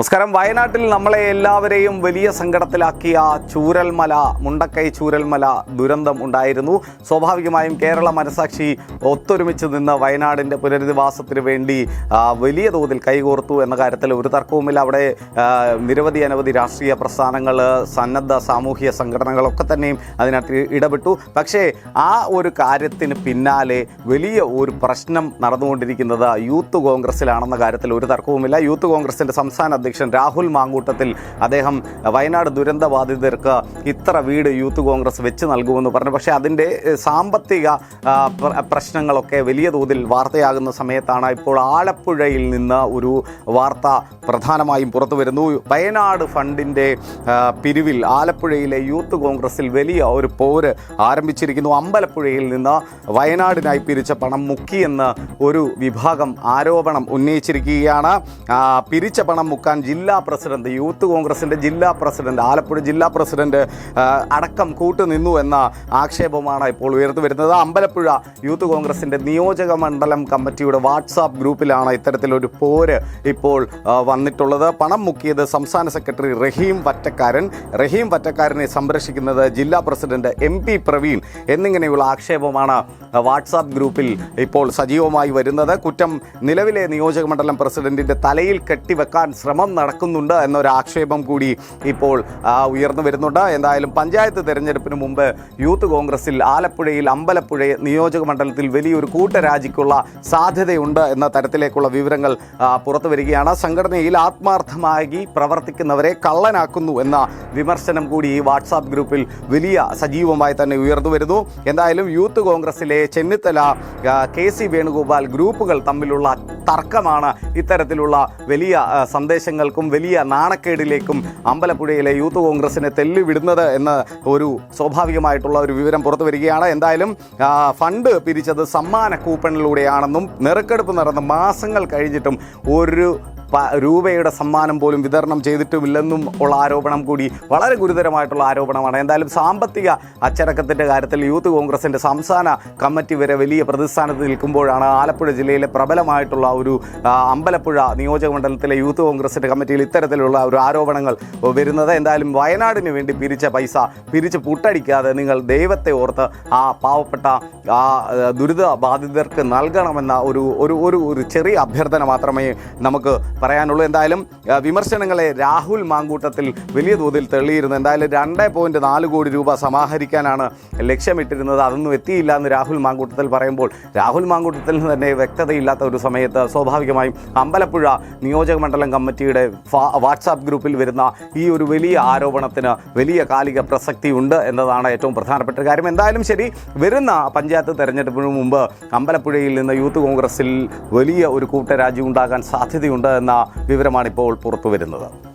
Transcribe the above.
നമസ്കാരം. വയനാട്ടിൽ നമ്മളെ എല്ലാവരെയും വലിയ സങ്കടത്തിലാക്കിയ ചൂരൽമല മുണ്ടക്കൈ ചൂരൽമല ദുരന്തം ഉണ്ടായിരുന്നു. സ്വാഭാവികമായും കേരള മനസാക്ഷി ഒത്തൊരുമിച്ച് നിന്ന് വയനാടിന്റെ പുനരധിവാസത്തിന് വേണ്ടി വലിയ തോതിൽ കൈകോർത്തു എന്ന കാര്യത്തിൽ ഒരു തർക്കവുമില്ല. അവിടെ നിരവധി അനവധി രാഷ്ട്രീയ പ്രസ്ഥാനങ്ങൾ സന്നദ്ധ സാമൂഹിക സംഘടനകളൊക്കെ തന്നെയും അതിനകത്ത് ഇടപെട്ടു. പക്ഷേ ആ ഒരു കാര്യത്തിന് പിന്നാലെ വലിയ ഒരു പ്രശ്നം നടന്നുകൊണ്ടിരിക്കുന്നത് യൂത്ത് കോൺഗ്രസിലാണെന്ന കാര്യത്തിൽ ഒരു തർക്കവുമില്ല. യൂത്ത് കോൺഗ്രസിന്റെ സംസ്ഥാന അധ്യക്ഷൻ രാഹുൽ മാങ്കൂട്ടത്തിൽ അദ്ദേഹം വയനാട് ദുരന്ത ബാധിതർക്ക് ഇത്ര വീട് യൂത്ത് കോൺഗ്രസ് വെച്ച് നൽകുമെന്ന് പറഞ്ഞു. പക്ഷേ അതിന്റെ സാമ്പത്തിക പ്രശ്നങ്ങളൊക്കെ വലിയ തോതിൽ വാർത്തയാകുന്ന സമയത്താണ് ഇപ്പോൾ ആലപ്പുഴയിൽ നിന്ന് ഒരു വാർത്ത പ്രധാനമായും പുറത്തു വരുന്നു. വയനാട് ഫണ്ടിന്റെ പിരിവിൽ ആലപ്പുഴയിലെ യൂത്ത് കോൺഗ്രസിൽ വലിയ ഒരു പോര് ആരംഭിച്ചിരിക്കുന്നു. അമ്പലപ്പുഴയിൽ നിന്ന് വയനാടിനായി പിരിച്ച പണം മുക്കിയെന്ന് ഒരു വിഭാഗം ആരോപണം ഉന്നയിച്ചിരിക്കുകയാണ്. പിരിച്ച പണം മുക്കാൻ ജില്ലാ പ്രസിഡന്റ് യൂത്ത് കോൺഗ്രസിന്റെ ജില്ലാ പ്രസിഡന്റ് ആലപ്പുഴ ജില്ലാ പ്രസിഡന്റ് അടക്കം കൂട്ടുനിന്നു എന്ന ആക്ഷേപമാണ് ഇപ്പോൾ ഉയർന്നു വരുന്നത്. അമ്പലപ്പുഴ യൂത്ത് കോൺഗ്രസിന്റെ നിയോജക മണ്ഡലം കമ്മിറ്റിയുടെ വാട്സാപ്പ് ഗ്രൂപ്പിലാണ് ഇത്തരത്തിലൊരു പോര് ഇപ്പോൾ വന്നിട്ടുള്ളത്. പണം മുക്കിയത് സംസ്ഥാന സെക്രട്ടറി റഹീം വറ്റക്കാരൻ. റഹീം വറ്റക്കാരനെ സംരക്ഷിക്കുന്നത് ജില്ലാ പ്രസിഡന്റ് എം പി പ്രവീൺ എന്നിങ്ങനെയുള്ള ആക്ഷേപമാണ് വാട്സാപ്പ് ഗ്രൂപ്പിൽ ഇപ്പോൾ സജീവമായി വരുന്നത്. കുറ്റം നിലവിലെ നിയോജക മണ്ഡലം പ്രസിഡന്റിന്റെ തലയിൽ കെട്ടിവെക്കാൻ ശ്രമം നടക്കുന്നുണ്ട് എന്നൊരാക്ഷേപം കൂടി ഇപ്പോൾ ഉയർന്നു വരുന്നുണ്ട്. എന്തായാലും പഞ്ചായത്ത് തെരഞ്ഞെടുപ്പിന് മുമ്പ് യൂത്ത് കോൺഗ്രസിൽ ആലപ്പുഴയിൽ അമ്പലപ്പുഴ നിയോജക മണ്ഡലത്തിൽ വലിയൊരു കൂട്ടരാജിക്കുള്ള സാധ്യതയുണ്ട് എന്ന തരത്തിലേക്കുള്ള വിവരങ്ങൾ പുറത്തു വരികയാണ്. സംഘടനയിൽ ആത്മാർത്ഥമായി പ്രവർത്തിക്കുന്നവരെ കള്ളനാക്കുന്നു എന്ന വിമർശനം കൂടി ഈ വാട്സാപ്പ് ഗ്രൂപ്പിൽ വലിയ സജീവമായി തന്നെ ഉയർന്നു വരുന്നു. എന്തായാലും യൂത്ത് കോൺഗ്രസിലെ ചെന്നിത്തല കെ സി വേണുഗോപാൽ ഗ്രൂപ്പുകൾ തമ്മിലുള്ള തർക്കമാണ് ഇത്തരത്തിലുള്ള വലിയ ആ, സന്ദേശങ്ങൾക്കും വലിയ നാണക്കേടിലേക്കും അമ്പലപ്പുഴയിലെ യൂത്ത് കോൺഗ്രസിനെ തെല്ലുവിടുന്നത് എന്ന് ഒരു സ്വാഭാവികമായിട്ടുള്ള ഒരു വിവരം പുറത്തു വരികയാണ്. എന്തായാലും ഫണ്ട് പിരിച്ചത് സമ്മാന കൂപ്പണിലൂടെയാണെന്നും നിറക്കെടുപ്പ് നടന്ന് മാസങ്ങൾ കഴിഞ്ഞിട്ടും ഒരു രൂപയുടെ സമ്മാനം പോലും വിതരണം ചെയ്തിട്ടുമില്ലെന്നും ഉള്ള ആരോപണം കൂടി വളരെ ഗുരുതരമായിട്ടുള്ള ആരോപണമാണ്. എന്തായാലും സാമ്പത്തിക അച്ചടക്കത്തിന്റെ കാര്യത്തിൽ യൂത്ത് കോൺഗ്രസിന്റെ സംസ്ഥാന കമ്മിറ്റി വരെ വലിയ പ്രതിസ്ഥാനത്ത് നിൽക്കുമ്പോഴാണ് ആലപ്പുഴ ജില്ലയിലെ പ്രബലമായിട്ടുള്ള ഒരു അമ്പലപ്പുഴ നിയോജക മണ്ഡലത്തിലെ യൂത്ത് കോൺഗ്രസിന്റെ കമ്മിറ്റിയിൽ ഇത്തരത്തിലുള്ള ഒരു ആരോപണങ്ങൾ വരുന്നത്. എന്തായാലും വയനാടിന് വേണ്ടി പിരിച്ച പൈസ പിരിച്ച് പുട്ടടിക്കാതെ നിങ്ങൾ ദൈവത്തെ ഓർത്ത് ആ പാവപ്പെട്ട ആ ദുരിത ബാധിതർക്ക് നൽകണമെന്ന ഒരു ഒരു ഒരു ചെറിയ അഭ്യർത്ഥന മാത്രമേ നമുക്ക് പറയാനുള്ളൂ. എന്തായാലും വിമർശനങ്ങളെ രാഹുൽ മാങ്കൂട്ടത്തിൽ വലിയ തോതിൽ തെളിയിരുന്നു എന്തായാലും രണ്ട് പോയിന്റ് നാല് കോടി രൂപ സമാഹരിക്കാനാണ് ലക്ഷ്യമിട്ടിരുന്നത്. അതൊന്നും എത്തിയില്ല എന്ന് രാഹുൽ മാങ്കൂട്ടത്തിൽ പറയുമ്പോൾ. രാഹുൽ മാങ്കൂട്ടത്തിൽ തന്നെ വ്യക്തതയില്ലാത്ത ഒരു സമയത്ത് സ്വാഭാവികമായും അമ്പലപ്പുഴ നിയോജക മണ്ഡലം കമ്മിറ്റിയുടെ വാട്സാപ്പ് ഗ്രൂപ്പിൽ വരുന്ന ഈ ഒരു വലിയ ആരോപണത്തിന് വലിയ കാലിക പ്രസക്തിയുണ്ട് എന്നതാണ് ഏറ്റവും പ്രധാനപ്പെട്ട കാര്യം. എന്തായാലും ശരി വരുന്ന പഞ്ചായത്ത് തെരഞ്ഞെടുപ്പിന് മുമ്പ് അമ്പലപ്പുഴയിൽ നിന്ന് യൂത്ത് കോൺഗ്രസിൽ വലിയ ഒരു കൂട്ടരാജ്യം ഉണ്ടാകാൻ സാധ്യതയുണ്ട് എന്ന വിവരമാണ്